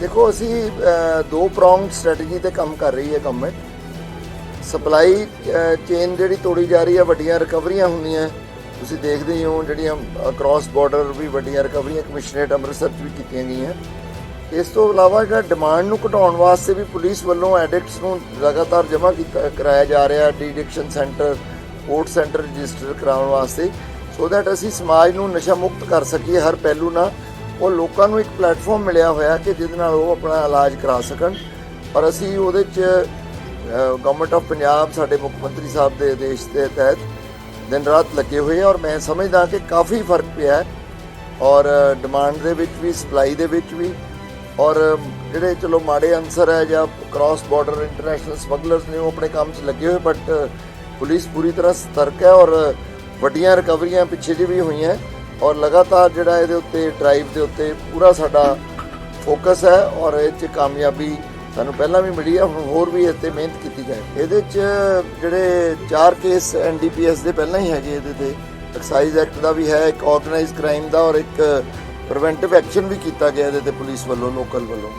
ਦੇਖੋ, ਅਸੀਂ ਦੋ ਪ੍ਰੋਂਗ ਸਟ੍ਰੈਟਜੀ ਤੇ ਕੰਮ ਕਰ ਰਹੀ ਹੈ ਗਵਰਨਮੈਂਟ ਸਪਲਾਈ ਚੇਨ ਜਿਹੜੀ ਤੋੜੀ ਜਾ ਰਹੀ ਹੈ, ਵੱਡੀਆਂ ਰਿਕਵਰੀਆਂ ਹੁੰਦੀਆਂ। ਤੁਸੀਂ ਦੇਖਦੇ ਹੀ ਹੋ, ਜਿਹੜੀਆਂ ਕ੍ਰਾਸ ਬਾਰਡਰ ਵੀ ਵੱਡੀਆਂ ਰਿਕਵਰੀਆਂ ਕਮਿਸ਼ਨਰੇਟ ਅੰਮ੍ਰਿਤਸਰ 'ਚ ਵੀ ਕੀਤੀਆਂ ਗਈਆਂ। ਇਸ ਤੋਂ ਇਲਾਵਾ ਜਿਹੜਾ ਡਿਮਾਂਡ ਨੂੰ ਘਟਾਉਣ ਵਾਸਤੇ ਵੀ ਪੁਲਿਸ ਵੱਲੋਂ ਐਡਿਕਟਸ ਨੂੰ ਲਗਾਤਾਰ ਜਮ੍ਹਾਂ ਕੀਤਾ, ਕਰਾਇਆ ਜਾ ਰਿਹਾ deaddiction centre court centre register ਕਰਾਉਣ ਵਾਸਤੇ। ਸੋ ਦੈਟ ਅਸੀਂ ਸਮਾਜ ਨੂੰ ਨਸ਼ਾ ਮੁਕਤ ਕਰ ਸਕੀਏ ਹਰ ਪਹਿਲੂ ਨਾਲ। ਉਹ ਲੋਕਾਂ ਨੂੰ ਇੱਕ ਪਲੇਟਫਾਰਮ ਮਿਲਿਆ ਹੋਇਆ ਕਿ ਜਿਹਦੇ ਨਾਲ ਉਹ ਆਪਣਾ ਇਲਾਜ ਕਰਾ ਸਕਣ। ਪਰ ਅਸੀਂ ਉਹਦੇ 'ਚ ਗਵਰਨਮੈਂਟ ਆਫ ਪੰਜਾਬ ਸਾਡੇ ਮੁੱਖ ਮੰਤਰੀ ਸਾਹਿਬ ਦੇ ਆਦੇਸ਼ ਦੇ ਤਹਿਤ ਦਿਨ ਰਾਤ ਲੱਗੇ ਹੋਏ ਆ ਔਰ ਮੈਂ ਸਮਝਦਾ ਕਿ ਕਾਫੀ ਫ਼ਰਕ ਪਿਆ ਹੈ ਔਰ ਡਿਮਾਂਡ ਦੇ ਵਿੱਚ ਵੀ ਸਪਲਾਈ ਦੇ ਵਿੱਚ ਵੀ ਔਰ ਜਿਹੜੇ ਚਲੋ ਮਾੜੇ ਅਨਸਰ ਹੈ ਜਾਂ ਕ੍ਰਾਸ ਬਾਰਡਰ ਇੰਟਰਨੈਸ਼ਨਲ ਸਮਗਲਰਸ ਨੇ ਉਹ ਆਪਣੇ ਕੰਮ 'ਚ ਲੱਗੇ ਹੋਏ ਬਟ ਪੁਲਿਸ ਪੂਰੀ ਤਰ੍ਹਾਂ ਸਤਰਕ ਹੈ ਔਰ ਵੱਡੀਆਂ ਰਿਕਵਰੀਆਂ ਪਿੱਛੇ ਜਿਹੇ ਵੀ ਹੋਈਆਂ ਔਰ ਲਗਾਤਾਰ ਜਿਹੜਾ ਇਹਦੇ ਉੱਤੇ ਡਰਾਈਵ ਦੇ ਉੱਤੇ ਪੂਰਾ ਸਾਡਾ ਫੋਕਸ ਹੈ ਔਰ ਇਹ 'ਚ ਕਾਮਯਾਬੀ ਸਾਨੂੰ ਪਹਿਲਾਂ ਵੀ ਮਿਲੀ ਹੈ, ਹੁਣ ਹੋਰ ਵੀ ਇਸ ਤੇ ਮਿਹਨਤ ਕੀਤੀ ਜਾਏ। ਇਹਦੇ 'ਚ ਜਿਹੜੇ ਚਾਰ ਕੇਸ ਐਨਡੀਪੀਐਸ ਦੇ ਪਹਿਲਾਂ ਹੀ ਹੈਗੇ ਇਹਦੇ ਤੇ ਐਕਸਾਈਜ਼ ਐਕਟ ਦਾ ਵੀ ਹੈ, ਇੱਕ ਆਰਗੇਨਾਈਜ਼ਡ ਕ੍ਰਾਈਮ ਦਾ ਔਰ ਇੱਕ ਪ੍ਰੀਵੈਂਟਿਵ ਐਕਸ਼ਨ ਵੀ ਕੀਤਾ ਗਿਆ ਇਹਦੇ ਤੇ ਪੁਲਿਸ ਵੱਲੋਂ ਲੋਕਲ ਵੱਲੋਂ।